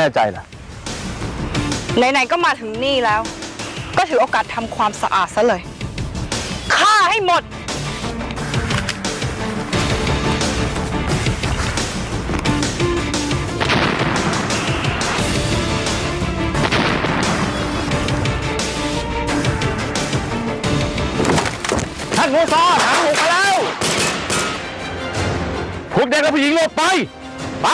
น่ใจเหรอไหนๆก็มาถึงนี่แล้ว ก็ถือโอกาสทำความสะอาดซะเลยฆ่าให้หมด ท่านมูซาหางหมูมาแล้วพวกเด็กและผู้หญิงหลบไป ไป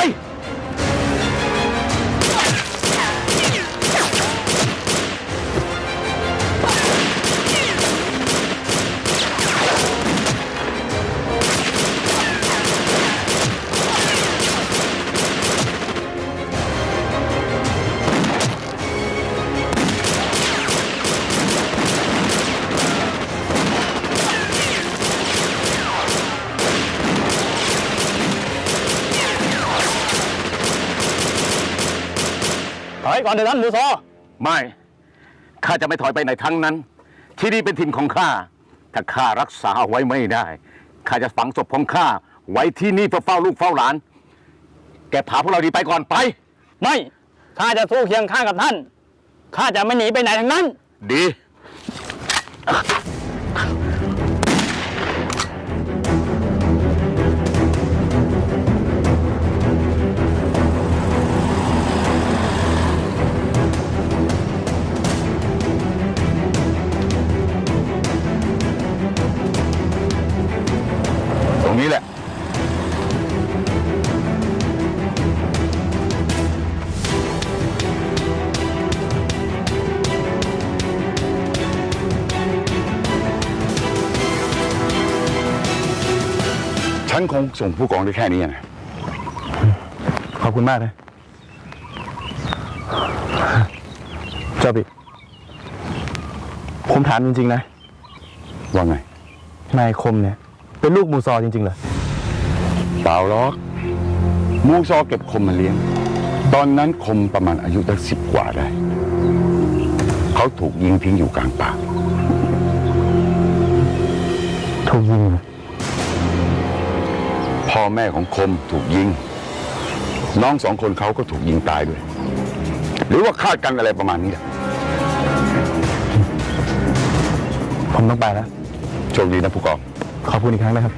ถอยก่อนเถอะท่านมูซอไม่ข้าจะไม่ถอยไปไหนทั้งนั้น ที่นี่เป็นถิ่นของข้าถ้าข้ารักษาเอาไว้ไม่ได้ข้าจะฝังศพของข้าไว้ที่นี่เพื่อเฝ้าลูกเฝ้าหลาน แกพาพวกเราดีไปก่อนไป ไม่ข้าจะสู้เคียงข้างกับท่านข้าจะไม่หนีไปไหนทั้งนั้น ดี รงนี้แหละฉันคงส่งผู้กองได้แค่นี้นะขอบคุณมากนะเจ้าบิผมถามจริง ๆ นะ ว่าไง นายคมเนี่ย เป็นลูกมูซอจริงๆเหรอเปล่าหรอกมูซอเก็บคมมาเลี้ยง ตอนนั้นคมประมาณอายุตั้งสิบกว่าได้ เขาถูกยิงทิ้งอยู่กลางป่าถูกยิงเหรอพ่อแม่ของคมถูกยิง น้องสองคนเขาก็ถูกยิงตายด้วย หรือว่าคาดกันอะไรประมาณนี้แหละผมต้องไปแล้วโชคดีนะผู้กอง ขอบคุณอีกครั้งนะครับ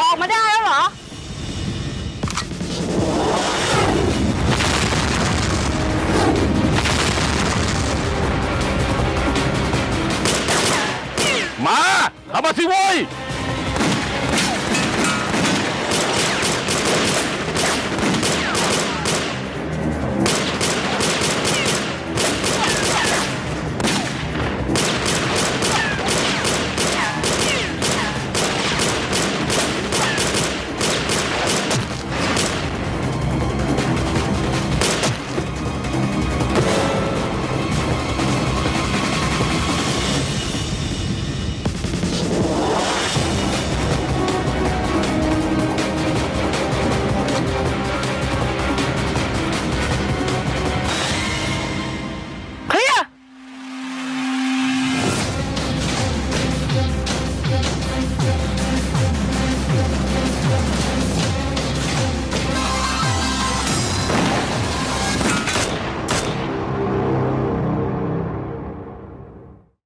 ออกมาได้แล้วเหรอ มาเข้ามาสิโว้ย